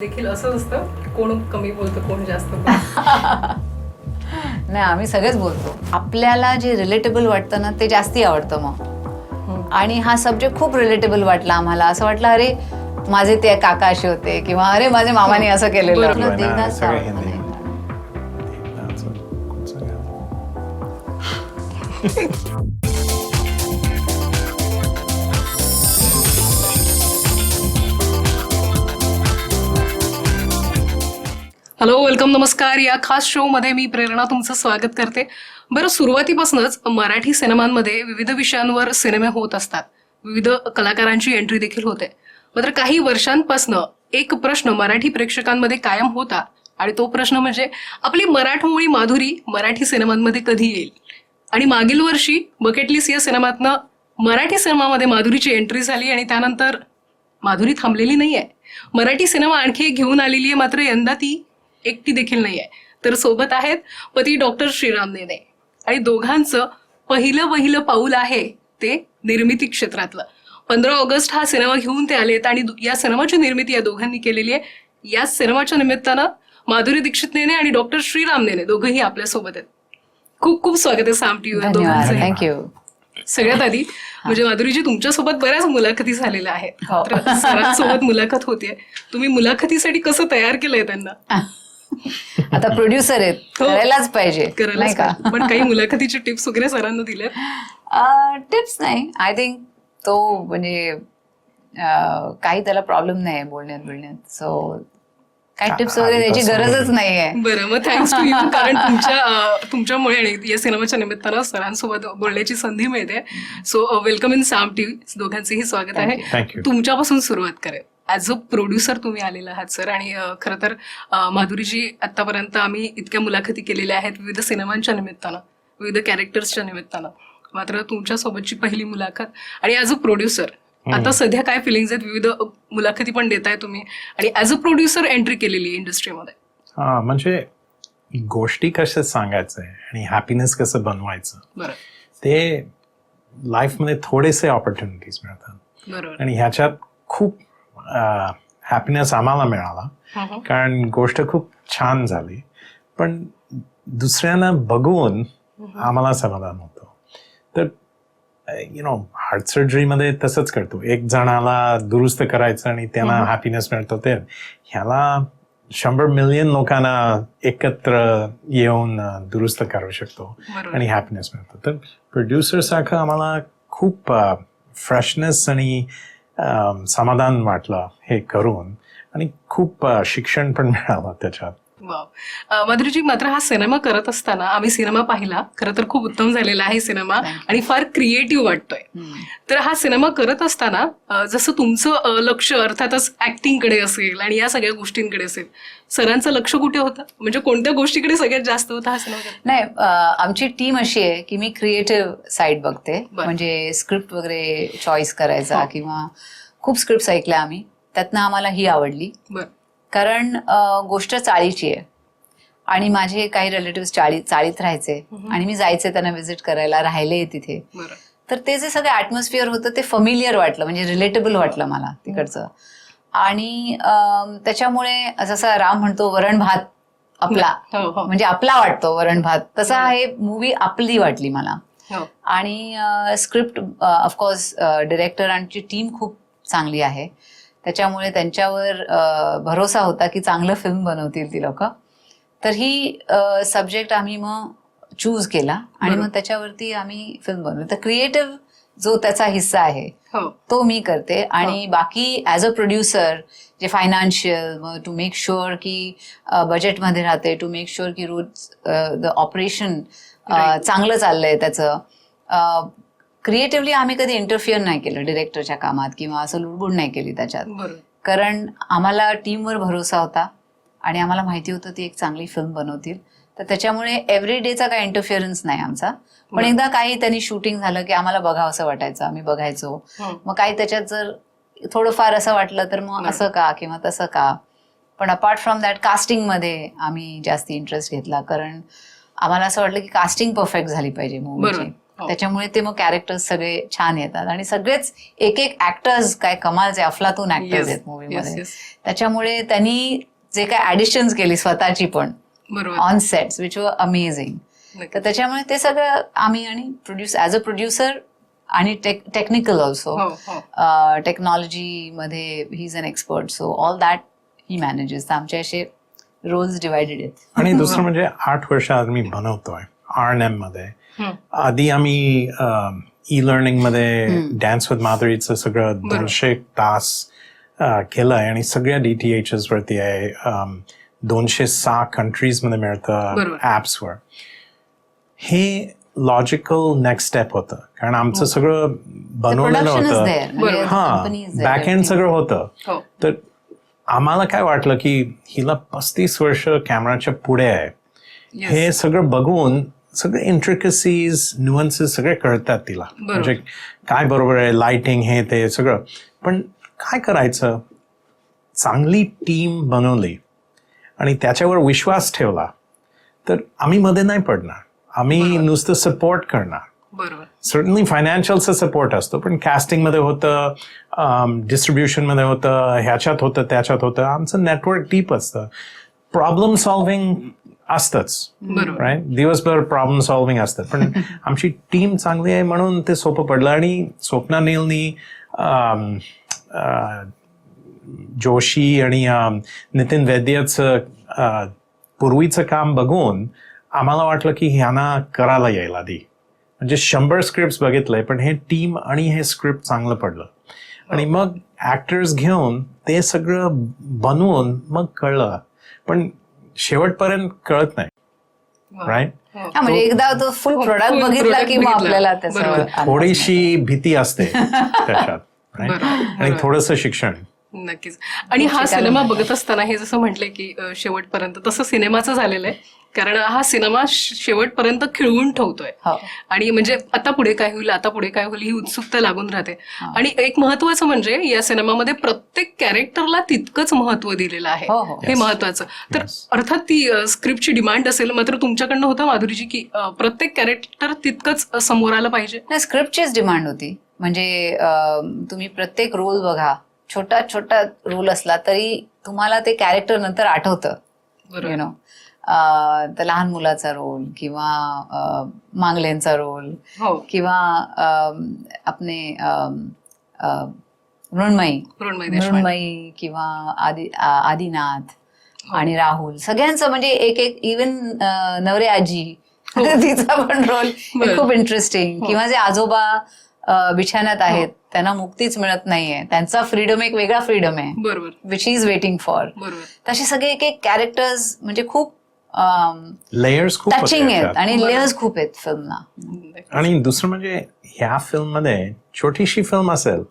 देखील असं असतं की कोण कमी बोलतं कोण जास्त बोलतं. नाही आम्ही सगळेच बोलतो. आपल्याला जे रिलेटेबल वाटतं ना ते जास्ती आवडतं मग. आणि हा सब्जेक्ट खूप रिलेटेबल वाटला आम्हाला. असं वाटलं अरे माझे ते काका असे होते किंवा अरे माझ्या मामाने असं केलेलं. देवदास आवडतं हॅलो वेलकम नमस्कार. या खास शो मध्ये मी प्रेरणा तुमचं स्वागत करते. बरं सुरुवातीपासूनच मराठी सिनेमांमध्ये विविध विषयांवर सिनेमे होत असतात. विविध कलाकारांची एंट्री देखील होते. मात्र काही वर्षांपासनं एक प्रश्न मराठी प्रेक्षकांमध्ये कायम होता आणि तो प्रश्न म्हणजे आपली मराठमोळी माधुरी मराठी सिनेमांमध्ये कधी येईल? आणि मागील वर्षी बकेटलीस या सिनेमातनं मराठी सिनेमामध्ये माधुरीची एंट्री झाली आणि त्यानंतर माधुरी थांबलेली नाही आहे मराठी सिनेमा आणखी एक घेऊन आलेली आहे मात्र यंदा ती एकटी देखील नाहीये. तर सोबत आहेत पती डॉक्टर श्रीराम नेने. आणि दोघांचं पहिलं पहिलं पाऊल आहे ते निर्मिती क्षेत्रातलं. पंधरा ऑगस्ट हा सिनेमा घेऊन ते आलेत आणि या सिनेमाची निर्मिती या दोघांनी केलेली आहे. या सिनेमाच्या निमित्तानं माधुरी दीक्षित नेने आणि डॉक्टर श्रीराम नेने दोघंही आपल्यासोबत आहेत. खूप खूप स्वागत आहे साम टी थँक्यू सगळ्यात आधी म्हणजे माधुरीजी तुमच्यासोबत बऱ्याच मुलाखती झालेल्या आहेत. हो. सरांसोबत मुलाखत होतीये. तुम्ही मुलाखतीसाठी कसं तयार केलंय त्यांना? आता प्रोड्युसर आहेत. हो. करायलाच पाहिजे नाही का. पण काही मुलाखतीचे टिप्स वगैरे सरांना दिल्यात टिप्स नाही. आय थिंक तो म्हणजे काही त्याला प्रॉब्लेम नाही बोलण्यात बोलण्यात. सो काही टिप्स वगैरे द्यायची आधीपासून गरजच नाहीये. बरं मग थँक्स टू यू कारण तुमच्या तुमच्यामुळे आणि या सिनेमाच्या निमित्तानं सरांसोबत बोलण्याची संधी मिळते. So welcome in Saam TV दोघांचेही स्वागत आहे. तुमच्यापासून सुरुवात करेल ॲज अ प्रोड्युसर तुम्ही आलेला आहात सर आणि खरं तर माधुरीजी आतापर्यंत आम्ही इतक्या मुलाखती केलेल्या आहेत विविध सिनेमांच्या निमित्तानं विविध कॅरेक्टर्सच्या निमित्तानं. मात्र तुमच्यासोबतची पहिली मुलाखत आणि ॲज अ प्रोड्युसर आता सध्या काय फिलिंग्स आहेत? विविध मुलाखती पण देताय तुम्ही. आणि ॲज अ प्रोड्युसर एंट्री केलेली इंडस्ट्रीमध्ये हा म्हणजे गोष्टी कशा सांगायचं आणि हॅपीनेस कसं बनवायचं? बरं. ते लाईफमध्ये थोडेसे ऑपॉर्च्युनिटीज मिळतात. आणि ह्याच्यात खूप हॅपीनेस आम्हाला मिळाला. कारण गोष्ट खूप छान झाली. पण दुसऱ्यांना बघून आम्हाला समाधान होतं. तर यु नो हार्ट सर्जरीमध्ये तसंच करतो. एक जणाला दुरुस्त करायचं आणि त्यांना. हॅपीनेस मिळतो ते. ह्याला शंभर मिलियन लोकांना एकत्र येऊन दुरुस्त करू शकतो आणि हॅपीनेस मिळतो. तर प्रोड्युसर सारखं आम्हाला खूप फ्रेशनेस आणि समाधान वाटलं हे करून आणि खूप शिक्षण पण मिळालं त्याच्यात. माधुरीजी मात्र हा सिनेमा करत असताना आम्ही सिनेमा पाहिला खरं तर खूप उत्तम झालेला आहे सिनेमा. आणि फार क्रिएटिव्ह वाटतोय. तर हा सिनेमा करत असताना जसं तुमचं लक्ष अर्थातच ऍक्टिंगकडे असेल आणि या सगळ्या गोष्टींकडे असेल सरांचं लक्ष कुठे होतं म्हणजे कोणत्या गोष्टीकडे सगळ्यात जास्त होतं हा सिनेमा? नाही आमची टीम अशी आहे की मी क्रिएटिव्ह साईड बघते. म्हणजे स्क्रिप्ट वगैरे चॉईस करायचा हो. किंवा खूप स्क्रिप्ट ऐकल्या आम्ही त्यातनं आम्हाला ही आवडली बरं कारण गोष्ट चाळीची आहे. आणि माझे काही रिलेटिव्ह चाळी चाळीत राहायचे. आणि मी जायचे त्यांना व्हिजिट करायला राहिले तिथे. तर ते जे सगळं ॲटमॉस्फिअर होतं ते फमिलियर वाटलं. म्हणजे रिलेटेबल वाटलं मला तिकडचं. आणि त्याच्यामुळे जसा राम म्हणतो वरण भात आपला. हो हो. म्हणजे आपला वाटतो वरण भात. तसा हे मूवी आपली वाटली मला. हो. आणि स्क्रिप्ट ऑफकोर्स डिरेक्टर आणि टीम खूप चांगली आहे. त्याच्यामुळे त्यांच्यावर भरोसा होता की चांगलं फिल्म बनवतील ती लोक. तर ही सब्जेक्ट आम्ही मग चूज केला आणि. मग त्याच्यावरती आम्ही फिल्म बनवली. तर क्रिएटिव्ह जो त्याचा हिस्सा आहे हो. तो मी करते. आणि बाकी ॲज अ प्रोड्युसर जे फायनान्शियल मग टू मेक शुअर की बजेटमध्ये राहते टू मेक शुअर की रोज द ऑपरेशन. चांगलं चाललंय त्याचं. क्रिएटिव्हली आम्ही कधी इंटरफिअर नाही केलं डिरेक्टरच्या कामात किंवा असं लुडबुड नाही केली त्याच्यात कारण आम्हाला टीमवर भरोसा होता आणि आम्हाला माहिती होतं ती एक चांगली फिल्म बनवतील तर त्याच्यामुळे एव्हरी डेचा काही इंटरफिअरन्स नाही आमचा पण. एकदा काही त्यांनी शूटिंग झालं की आम्हाला बघावं असं वाटायचं आम्ही बघायचो. मग काही त्याच्यात जर थोडंफार असं वाटलं तर मग. असं का किंवा तसं का पण अपार्ट फ्रॉम दॅट कास्टिंगमध्ये आम्ही जास्ती इंटरेस्ट घेतला कारण आम्हाला असं वाटलं की कास्टिंग परफेक्ट झाली पाहिजे मूवीची. त्याच्यामुळे ते मग कॅरेक्टर्स सगळे छान येतात आणि सगळेच एक एक ऍक्टर्स काय कमालचे अफलातून ऍक्टर्स. आहेत Yes, मूवीमध्ये yes. त्याच्यामुळे त्यांनी जे काय ऍडिशन्स केली स्वतःची पण बरोबर on sets which were amazing. तर त्याच्यामुळे ते सगळं आम्ही आणि प्रोड्युस ॲज अ प्रोड्युसर आणि टेक्निकल ऑल्सो हो हो टेक्नॉलॉजी मध्ये he is an expert so all that he manages आमचे असे रोल्स डिवायडेड आहेत आणि दुसरं म्हणजे आठ वर्ष आज मी बनवतोय आर एन एममध्ये. आधी आम्ही ई लर्निंगमध्ये डॅन्स विथ माधुरीचं सगळं. दोनशे तास केलंय आणि सगळ्या डी टी एच एस वरती आहे. दोनशे सहा कंट्रीजमध्ये मिळतं. ऍप्सवर हे लॉजिकल नेक्स्ट स्टेप होतं. कारण आमचं सगळं बनवलेलं होतं. बरोबर. हा बॅक एंड सगळं होतं. हो. तर आम्हाला काय वाटलं की हिला पस्तीस वर्ष कॅमेराच्या पुढे आहे. हे सगळं बघून सगळे इंट्रिकसीज न्युअन्सेस सगळे कळतात तिला. म्हणजे काय बरोबर आहे लाइटिंग हे ते सगळं. पण काय करायचं? चांगली टीम बनवली आणि त्याच्यावर विश्वास ठेवला तर आम्ही मध्ये नाही पडणार. आम्ही नुसतं सपोर्ट करणार. बरोबर. सर्टनली फायनान्शियलचा सपोर्ट असतो पण casting मध्ये होतं डिस्ट्रीब्युशनमध्ये होतं ह्याच्यात होतं त्याच्यात होतं. आमचं नेटवर्क डीप असतं. प्रॉब्लेम सॉल्व्हिंग असतंच. बरोबर. राईट दिवसभर प्रॉब्लेम सॉल्व्हिंग असतात पण आमची टीम चांगली आहे म्हणून ते सोपं पडलं. आणि स्वप्ना नीलनी जोशी आणि नितीन वैद्यचं पूर्वीचं काम बघून आम्हाला वाटलं की ह्यांना करायला येईल आधी. म्हणजे शंभर स्क्रिप्ट बघितलंय पण हे टीम आणि हे स्क्रिप्ट चांगलं पडलं. आणि मग ऍक्टर्स घेऊन ते सगळं बनवून मग कळलं. पण शेवटपर्यंत कळत नाही राईट हो. हा म्हणजे एकदा तो फुल हो, प्रोडक्ट full बघितला की मग. आपल्याला थोडीशी भीती असते त्याच्यात right? बरोबर. आणि थोडंसं शिक्षण नक्कीच आणि हा सिनेमा. बघत असताना हे जसं म्हटलंय की अ, शेवटपर्यंत तसं सिनेमाचं झालेलं आहे कारण हा सिनेमा शेवटपर्यंत खिळवून ठेवतोय. हो. आणि म्हणजे आता पुढे काय होईल आता पुढे काय होईल ही उत्सुकता लागून राहते. आणि एक महत्वाचं म्हणजे या सिनेमामध्ये प्रत्येक कॅरेक्टरला तितकंच महत्त्व दिलेलं आहे. हो, हो. हे महत्वाचं. तर. अर्थात ती स्क्रिप्टची डिमांड असेल मात्र तुमच्याकडनं होतं माधुरीजी की प्रत्येक कॅरेक्टर तितकंच समोर आलं पाहिजे? नाही स्क्रिप्टचीच डिमांड होती. म्हणजे तुम्ही प्रत्येक रोल बघा. छोटा छोटा रोल असला तरी तुम्हाला ते कॅरेक्टर नंतर आठवतं. नो तर लहान मुलाचा रोल किंवा अं, मांगलेंचा रोल हो. किंवा आपले मृण्मयी. मृण्मयी किंवा आदि आदिनाथ आणि राहुल. सगळ्यांचं म्हणजे एक एक इवन नवरे आजी तिचा पण रोल. खूप इंटरेस्टिंग किंवा जे आजोबा बिछाण्यात आहेत त्यांना मुक्तीच मिळत नाहीये. त्यांचा फ्रीडम एक वेगळा फ्रीडम आहे. बरोबर. विच इज वेटिंग फॉर तसे सगळे एक एक कॅरेक्टर्स म्हणजे खूप लेयर्स खूप टचिंग आहेत. आणि. लेयर्स खूप आहेत फिल्मना आणि दुसरं म्हणजे ह्या फिल्ममध्ये छोटीशी फिल्म असेल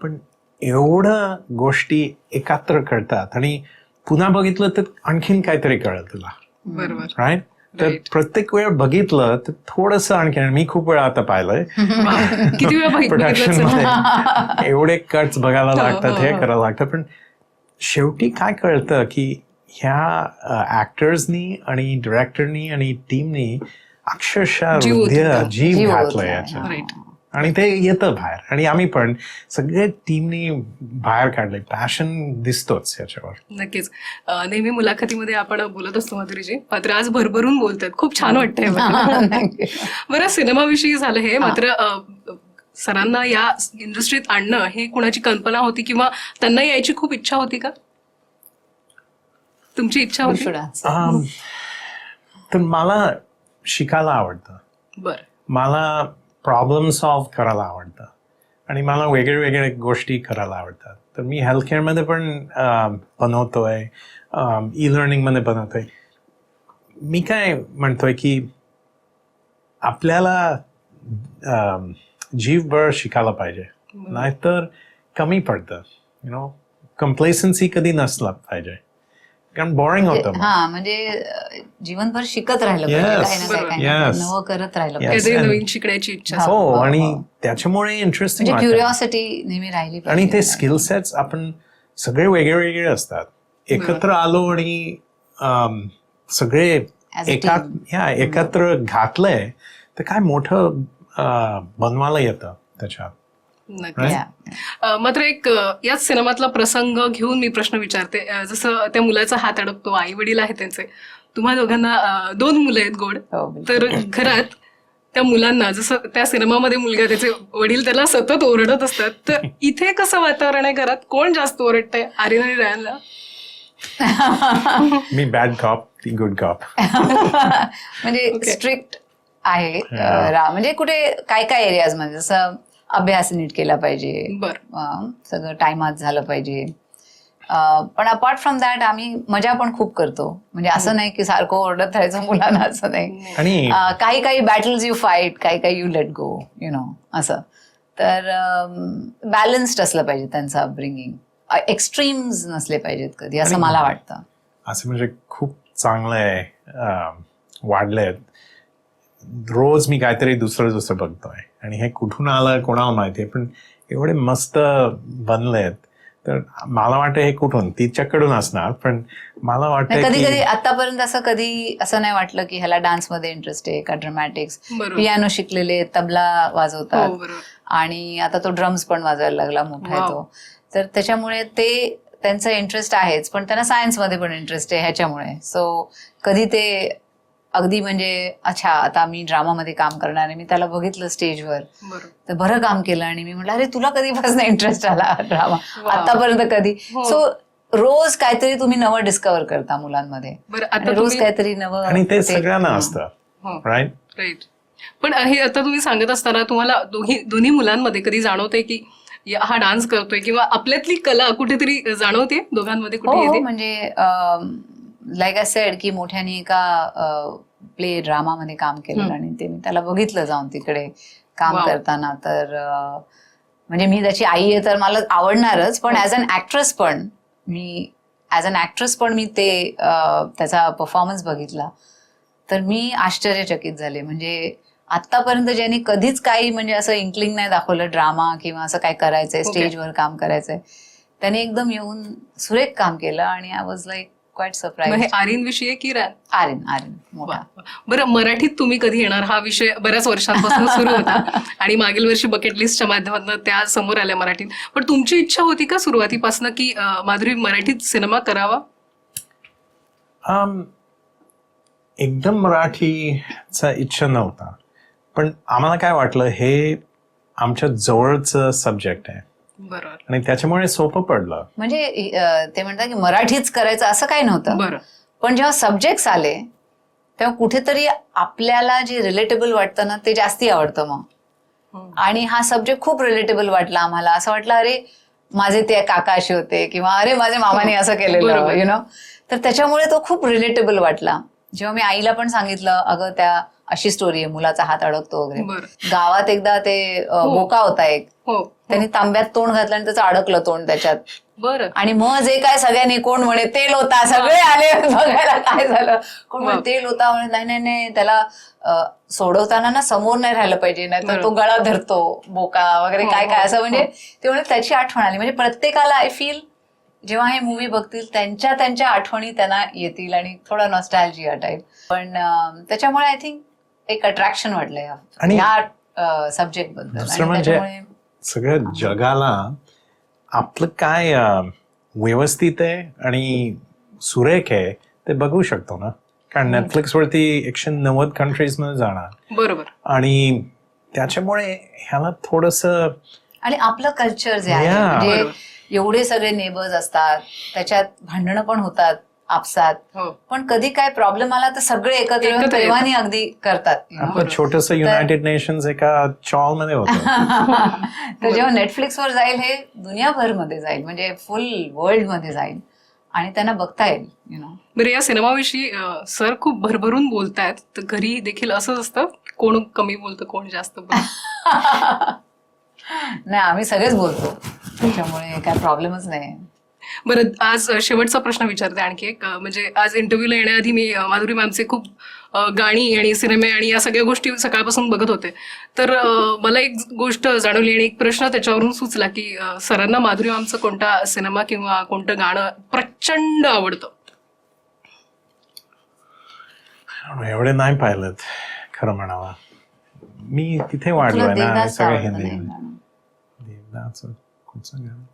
पण एवढं गोष्टी एकात्र कळतात आणि पुन्हा बघितलं तर आणखीन काहीतरी कळलं तुला बरोबर राईट तर. प्रत्येक वेळ बघितलं तर थोडस आणखीन मी खूप वेळा आता पाहिलंय प्रोडक्शन? मध्ये एवढे कट्स बघायला हो, लागतात हे हो. करायला लागतं पण शेवटी काय कळतं की ह्या ऍक्टर्सनी आणि डिरेक्टरनी आणि टीमनी अक्षरशः हृदय. जीव याच्यात. राईट आणि ते येतं बाहेर. आणि आम्ही पण सगळे टीमनी बाहेर काढले. पॅशन दिसतोच याच्यावर. नक्कीच. नेहमी मुलाखतीमध्ये आपण बोलत असतो माधुरीजी. मात्र आज भरभरून बोलतात. खूप छान वाटतंय. बरं सिनेमाविषयी झालं हे. मात्र सरांना या इंडस्ट्रीत आणणं हे कुणाची कल्पना होती किंवा त्यांना यायची खूप इच्छा होती का? तुमची इच्छा होती? Um, तर मला शिकायला आवडतं. बर. मला प्रॉब्लेम सॉल्व्ह करायला आवडतं. आणि मला वेगळे वेगळे गोष्टी करायला आवडतात. तर मी हेल्थकेअरमध्ये पण अं, बनवतोय. ई लर्निंगमध्ये बनवतोय. मी काय म्हणतोय की आपल्याला जीवभर शिकायला पाहिजे. नाहीतर कमी पडतं. यु नो कम्प्लेसन्सी कधी नसला पाहिजे. कारण बोरिंग होतं. हा म्हणजे अं, जीवनभर शिकत राहिलं नवं करत राहिलं नवीन शिकण्याची इच्छा हा. हो हो, आणि हो. त्याच्यामुळे इंटरेस्टिंग म्हणजे क्युरिओसिटी नेहमी राहिली आणि ते स्किल सेट्स आपण सगळे वेगळे वेगळे असतात. एकत्र आलो आणि सगळे एका. ह्या एकत्र घातलंय तर काय मोठं बनवायला येतं त्याच्यात. नक्कीच मात्र एक याच सिनेमातला प्रसंग घेऊन मी प्रश्न विचारते. जसं त्या मुलाचा हात अडकतो आई वडील आहेत त्यांचे. तुम्हा दोघांना दोन मुलं आहेत गोड. हो. तर घरात त्या मुलांना जसं त्या सिनेमामध्ये मुलगा त्याचे वडील त्याला सतत ओरडत असतात. तर इथे कसं वातावरण आहे घरात? कोण जास्त ओरडतंय? आर्यन आणि रायनला मी बॅड कॉप ती गुड कॉप म्हणजे. स्ट्रिक्ट आहे. हा. म्हणजे कुठे काय काय एरियाजमध्ये? जसं अभ्यास नीट केला पाहिजे. सगळं टायमात झालं पाहिजे. पण अपार्ट फ्रॉम दॅट आम्ही मजा पण खूप करतो. म्हणजे असं नाही की सारखं ओरडत राहायचं मुलांना असं नाही. काही काही बॅटल्स यू फाईट काही काही you let go you know असं. तर बॅलन्स्ड असलं पाहिजे त्यांचं अपब्रिंगिंग एक्स्ट्रीम्स नसले पाहिजेत कधी असं मला वाटतं. असं म्हणजे खूप चांगलं आहे वाढलंय. रोज मी काहीतरी दुसरं दुसरं बघतोय. आणि हे कुठून आलं कोणाला माहितीये पण एवढे मस्त बनलेत. तर मला वाटतं हे कुठून? तिच्याकडून असणार पण मला वाटतं कधी कधी आतापर्यंत असं कधी असं नाही वाटलं की ह्याला डान्समध्ये इंटरेस्ट आहे का ड्रमॅटिक्स पियानो शिकलेले तबला हो वाजवतात बरोबर. आणि आता तो ड्रम्स पण वाजवायला लागला मोठा आहे Wow. तो तर त्याच्यामुळे ते त्यांचं इंटरेस्ट आहेच पण त्यांना सायन्समध्ये पण इंटरेस्ट आहे ह्याच्यामुळे. सो कधी ते अगदी म्हणजे अच्छा आता मी ड्रामामध्ये काम करणार आहे मी त्याला बघितलं स्टेजवर. तर बरं काम केलं आणि मी म्हटलं अरे तुला कधीपासून इंटरेस्ट आला ड्रामा. आतापर्यंत कधी? हो. सो रोज काहीतरी तुम्ही नवं डिस्कवर करता मुलांमध्ये. बरं आणि आता रोज काहीतरी नवं आणि ते सगळ्यांना हं. असतं हो. राईट राईट पण हे आता तुम्ही सांगत असताना तुम्हाला दोन्ही दोन्ही मुलांमध्ये कधी जाणवते की हा डान्स करतोय किंवा आपल्यातली कला कुठेतरी जाणवते दोघांमध्ये हो कुठे हो येते? म्हणजे लाईक आय सेड की मोठ्याने एका प्ले ड्रामामध्ये काम केलं. आणि ते मी त्याला बघितलं जाऊन तिकडे काम. करताना तर म्हणजे मी त्याची आई आहे तर मला आवडणारच पण. ऍज अन ऍक्ट्रेस पण मी ऍज अन ऍक्ट्रेस पण मी ते त्याचा परफॉर्मन्स बघितला तर मी आश्चर्यचकित झाले म्हणजे आतापर्यंत ज्यांनी कधीच काही म्हणजे असं इन्क्लिंग नाही दाखवलं ड्रामा किंवा असं काय करायचंय. स्टेजवर काम करायचंय त्याने एकदम येऊन सुरेख काम केलं आणि I was like quite surprise Aryan विषयी आहे की रॅन आर्यन आर्यन मोठा. बरं मराठीत तुम्ही कधी येणार? हा विषय बऱ्याच वर्षांपासून सुरू होता. आणि मागील वर्षी बकेट लिस्टच्या माध्यमातून त्या समोर आल्या मराठीत. पण तुमची इच्छा होती का सुरुवातीपासून की माधुरी मराठीत सिनेमा करावा? एकदम मराठीचा इच्छा नव्हता. पण आम्हाला काय वाटलं हे आमच्या जवळचं सब्जेक्ट आहे. बरोबर. आणि त्याच्यामुळे सोपं पडलं. म्हणजे अं, ते म्हणतात की मराठीच करायचं असं काही नव्हतं. बरं. पण जेव्हा सब्जेक्ट्स आले तेव्हा कुठेतरी आपल्याला जे रिलेटेबल वाटतं ना ते जास्ती आवडतं मग. हम्म. आणि हा सब्जेक्ट खूप रिलेटेबल वाटला आम्हाला. असं वाटलं अरे माझे ते काका असे होते किंवा अरे माझ्या मामाने असं केलेलं बरोबर. यु नो तर त्याच्यामुळे तो खूप रिलेटेबल वाटला. जेव्हा मी आईला पण सांगितलं अगं त्या अशी स्टोरी आहे मुलाचा हात अडकतो वगैरे. गावात एकदा ते हो. बोका होता एक. हो. त्यांनी तांब्यात तोंड घातलं आणि त्याचं अडकलं तोंड त्याच्यात. बरं. आणि मग जे काय सगळ्यांनी कोण म्हणे तेल होता सगळे आले बघायला काय झालं? कोण म्हणे. तेल होता म्हणे नाही नाही नाही त्याला सोडवताना ना समोर नाही राहिलं पाहिजे नाही तर तो. गळा धरतो बोका वगैरे हो, काय काय असं म्हणजे. ते म्हणे त्याची आठवण आली. म्हणजे प्रत्येकाला आय फील जेव्हा हे मूवी बघतील त्यांच्या त्यांच्या आठवणी त्यांना येतील आणि थोडा नॉस्टॅल्जी वाटेल पण त्याच्यामुळे आय थिंक एक अट्रॅक्शन वाटलंय आणि ह्या सब्जेक्टबद्दल. दुसरं आणि म्हणजे त्याच्यामुळे सगळ्या जगाला आपलं काय अं, व्यवस्थित आहे आणि सुरेख आहे ते बघू शकतो ना. कारण नेटफ्लिक्स वरती एकशे नव्वद कंट्रीजमध्ये जाणार. बरोबर. आणि त्याच्यामुळे ह्याला थोडस आणि आपलं कल्चर जे आहे Yeah. म्हणजे बरोबर. एवढे सगळे नेबर्स असतात त्याच्यात भांडणं पण होतात. आपसात. हो. पण कधी काय प्रॉब्लेम आला तर सगळे एकत्र प्रेमाने अगदी करतात. आपलं छोटस युनायटेड नेशन्स एका चॉलमध्ये होतं. तर जेव्हा नेटफ्लिक्सवर जाईल हे दुनियाभरमध्ये जाईल म्हणजे फुल वर्ल्डमध्ये जाईल आणि त्यांना बघता येईल यु नो बरं या सिनेमाविषयी सर खूप भरभरून बोलतायत. तर घरी देखील असंच असतं? कोण कमी बोलतं कोण जास्त बोलतं? नाही आम्ही सगळेच बोलतो. त्याच्यामुळे काय प्रॉब्लेमच नाही. बरं आज शेवटचा प्रश्न विचारते आणखी एक. म्हणजे आज इंटरव्ह्यूला येण्याआधी मी माधुरी मॅमचे खूप गाणी आणि सिनेमे आणि या सगळ्या गोष्टी सकाळपासून बघत होते. तर मला एक गोष्ट जाणवली आणि एक प्रश्न त्याच्यावरून सुचला की सरांना माधुरी मॅमचं कोणता सिनेमा किंवा कोणतं गाणं प्रचंड आवडतं? एवढे नाही पाहिलेत खरं म्हणावा. मी तिथे वाढलोय ना सगळं हिंदी. नाही गाणं?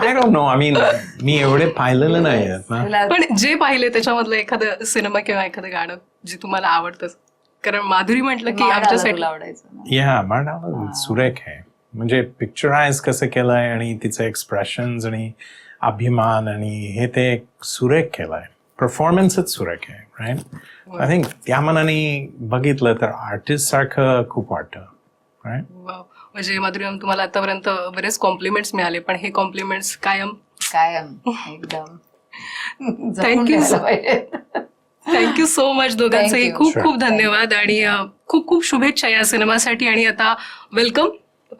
I don't know I mean मी एवढे पाहिलेलं नाही पण जे पाहिले त्याच्यामधलं एखादं सिनेमा किंवा एखादं गाणं जे तुम्हाला आवडतं कारण माधुरी म्हटलं की आमच्यासाठी तुला आवडायचं ना? या मांडावं सुरेख आहे. म्हणजे पिक्चराइज कसं केलंय आणि तिचं एक्सप्रेशन आणि अभिमान आणि हे ते एक सुरेख केलंय. परफॉर्मन्सच सुरेख आहे राईट आय थिंक त्या मनाने बघितलं तर आर्टिस्ट सारखं खूप वाटतं राईट वाव. म्हणजे माधुरी तुम्हाला आतापर्यंत बरेच कॉम्प्लिमेंट्स मिळाले पण हे कॉम्प्लिमेंट्स कायम कायम एकदम. पाहिजे. थँक्यू सो मच दोघांचंही. खूप. खूप धन्यवाद आणि खूप खूप शुभेच्छा या सिनेमासाठी आणि आता welcome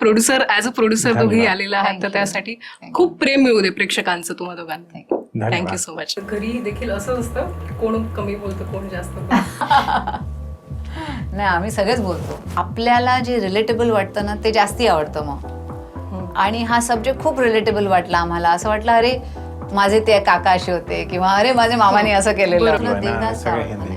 producer as a producer. दोघेही आलेला आहात तर. त्यासाठी खूप प्रेम मिळू दे प्रेक्षकांचं तुम्हा दोघांना Thank you. Thank you so much घरी देखील असं असतं कोण कमी बोलतं कोण जास्त बोलतं. नाही आम्ही सगळेच बोलतो. आपल्याला जे रिलेटेबल वाटतं ना ते जास्ती आवडतं मग. आणि हा सब्जेक्ट खूप रिलेटेबल वाटला आम्हाला. असं वाटलं अरे माझे ते काका असे होते किंवा अरे माझ्या मामाने असं केलेलं. देवदास आवडतं